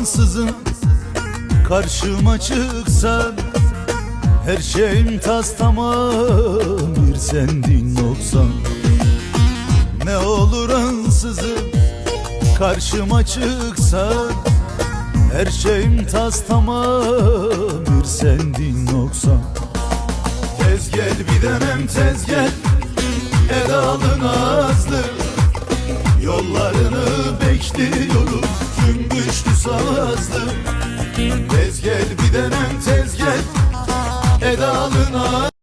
ansızın Karşıma çıksan Her şeyim tas tamam Bir sendin noksan. Ne olur ansızın Karşıma çıksan Her şeyim tas tamam Bir sendin noksan. Tez gel bir denem tez gel Edalın azlı Yollarını bekliyorum Cümbüşlü sazlı Tez gel bir denem tez gel. Edalın azlı